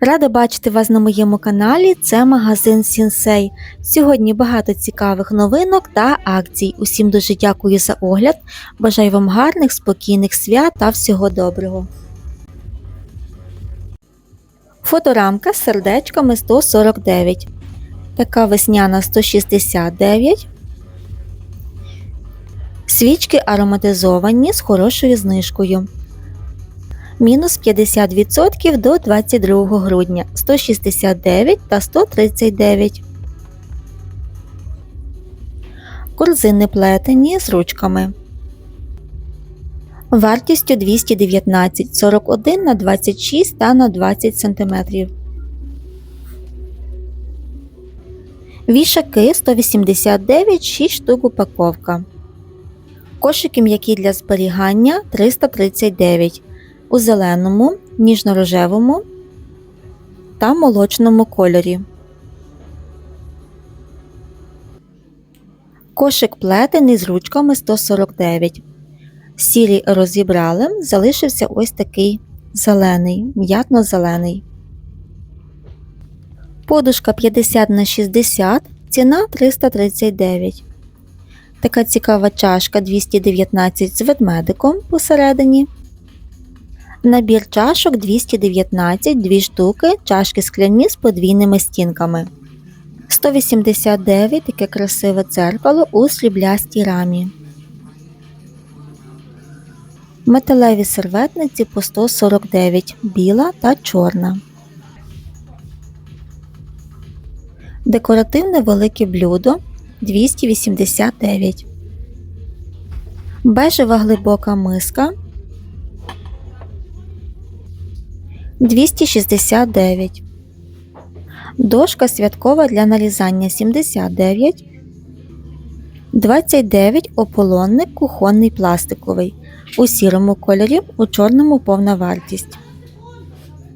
Рада бачити вас на моєму каналі. Це магазин Сінсей. Сьогодні багато цікавих новинок та акцій. Усім дуже дякую за огляд. Бажаю вам гарних, спокійних свят та всього доброго. Фоторамка з сердечками 149. Така весняна 169. Свічки ароматизовані з хорошою знижкою. Мінус 50% до 22 грудня 169 та 139. Корзини плетені з ручками. Вартістю 219 41 на 26 та на 20 см. Вішаки 189 6 штук упаковка. Кошики м'які для зберігання 339 у зеленому, ніжно-рожевому та молочному кольорі. Кошик плетений з ручками 149. Сірі розібрали, залишився ось такий зелений, м'ятно-зелений. Подушка 50 на 60, ціна 339. Така цікава чашка 219 з ведмедиком посередині. Набір чашок 219, 2 штуки, чашки скляні з подвійними стінками. 189 таке красиве дзеркало у сріблястій рамі. Металеві серветниці по 149, біла та чорна. Декоративне велике блюдо 289. Бежева глибока миска 269. Дошка святкова для нарізання 79. 29 ополонник кухонний пластиковий. У сірому кольорі, у чорному повна вартість.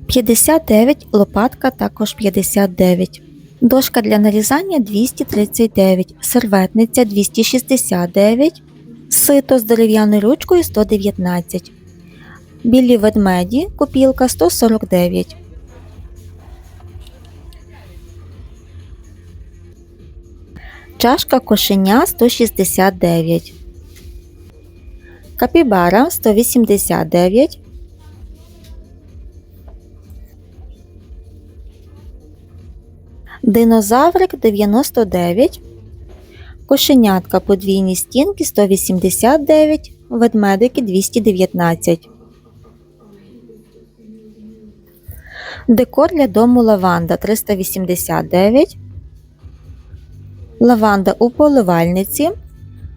59 лопатка також 59. Дошка для нарізання 239, серветниця 269, сито з дерев'яною ручкою 119. Білі ведмеді копілка 149. Чашка кошеня 169. Капібара 189. Динозаврик 99. Кошенятка подвійні стінки 189, ведмедики 219. Декор для дому лаванда 389. Лаванда у поливальниці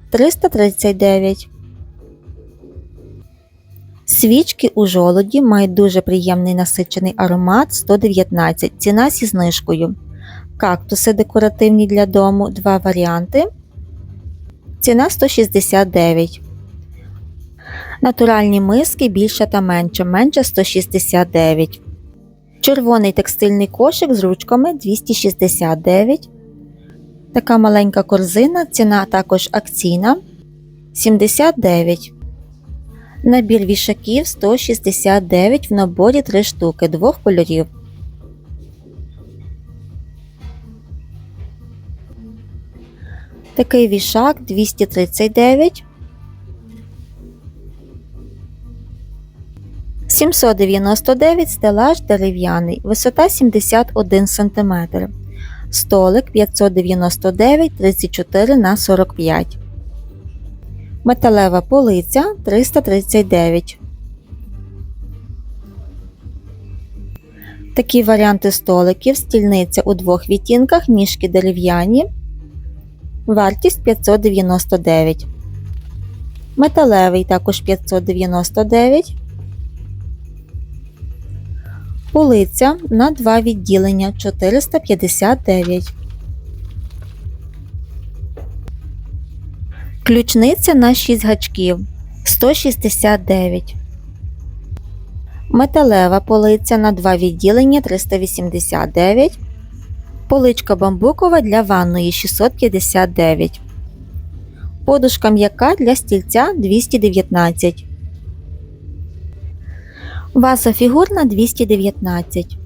339. Свічки у жолоді мають дуже приємний насичений аромат 119. Ціна зі знижкою. Кактуси декоративні для дому. Два варіанти. Ціна 169. Натуральні миски більша та менша. Менша 169. Червоний текстильний кошик з ручками 269. Така маленька корзина, ціна також акційна 79. Набір вішаків 169 в наборі 3 штуки двох кольорів. Такий вішак 239. 799 стелаж дерев'яний, висота 71 см. Столик 599 34 на 45 Металева полиця 339. Такі варіанти столиків, стільниця у двох відтінках, ніжки дерев'яні. Вартість 599. Металевий також 599. Полиця на два відділення 459. Ключниця на 6 гачків 169. Металева полиця на два відділення 389. Поличка бамбукова для ванної 659. Подушка м'яка для стільця 219. Васа фігурна 219.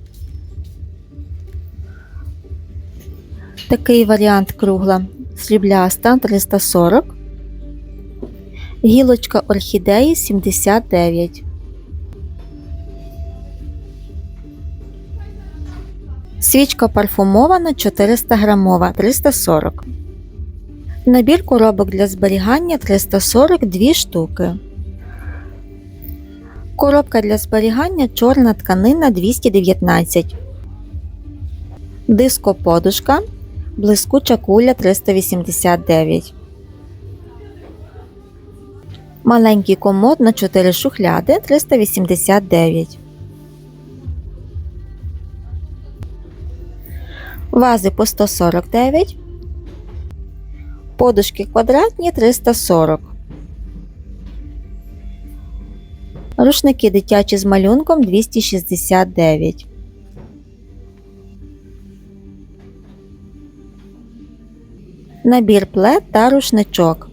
Такий варіант кругла срібляста 340. Гілочка орхідеї 79. Свічка парфумована 400 грамова 340. Набір коробок для зберігання 340 2 штуки. Коробка для зберігання чорна тканина 219. Диско подушка. Блискуча куля 389. Маленький комод на 4 шухляди 389. Вази по 149. Подушки квадратні 340. Рушники дитячі з малюнком 269. Набір плед та рушничок.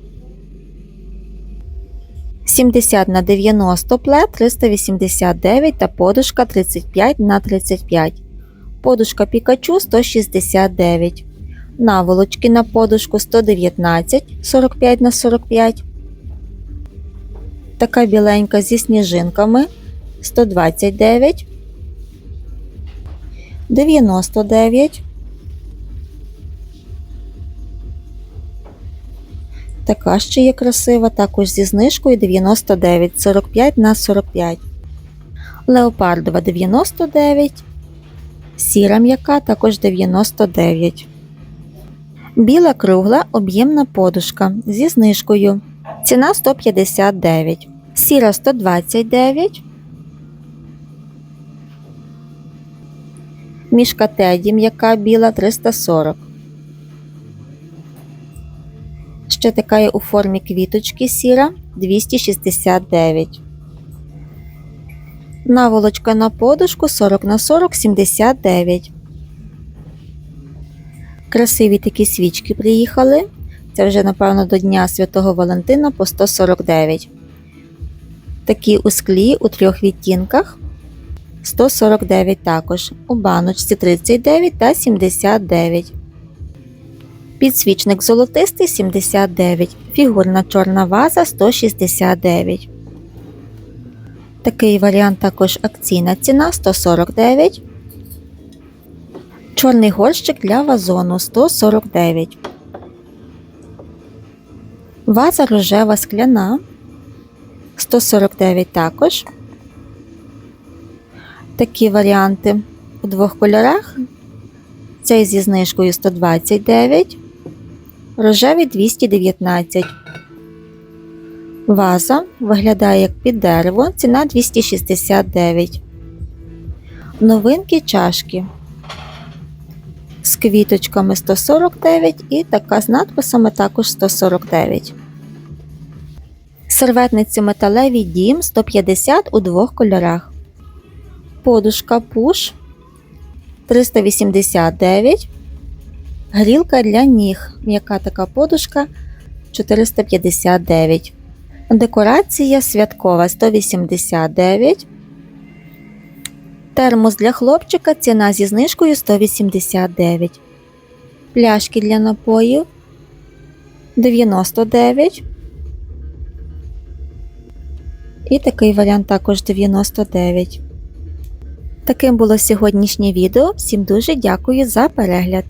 70 на 90 плед 389 та подушка 35 на 35. Подушка Пікачу 169. Наволочки на подушку 119 45 на 45. Така біленька зі сніжинками 129 99 Така ще є красива, також зі знижкою 99 45 на 45. Леопардова 99. Сіра м'яка також 99. Біла кругла об'ємна подушка зі знижкою. Ціна 159. Сіра 129. Мішка теді м'яка біла 340. Ще така є у формі квіточки сіра 269. Наволочка на подушку 40 на 40 79. Красиві такі свічки приїхали. Це вже, напевно, до Дня Святого Валентина по 149. Такі у склі у трьох відтінках 149 також. У баночці 39 та 79. Підсвічник золотистий 79. Фігурна чорна ваза 169. Такий варіант також акційна ціна 149. Чорний горщик для вазону 149. Ваза рожева скляна 149 також. Такі варіанти у двох кольорах. Цей зі знижкою 129, рожевий 219. Ваза виглядає як під дерево, ціна 269. Новинки чашки з квіточками 149 і така з надписами також 149. Серветниці металеві дім 150 у двох кольорах. Подушка пуш 389. Грілка для ніг. М'яка така подушка 459. Декорація святкова 189. Термос для хлопчика ціна зі знижкою 189. Пляшки для напоїв 99. І такий варіант також 99. Таким було сьогоднішнє відео. Всім дуже дякую за перегляд.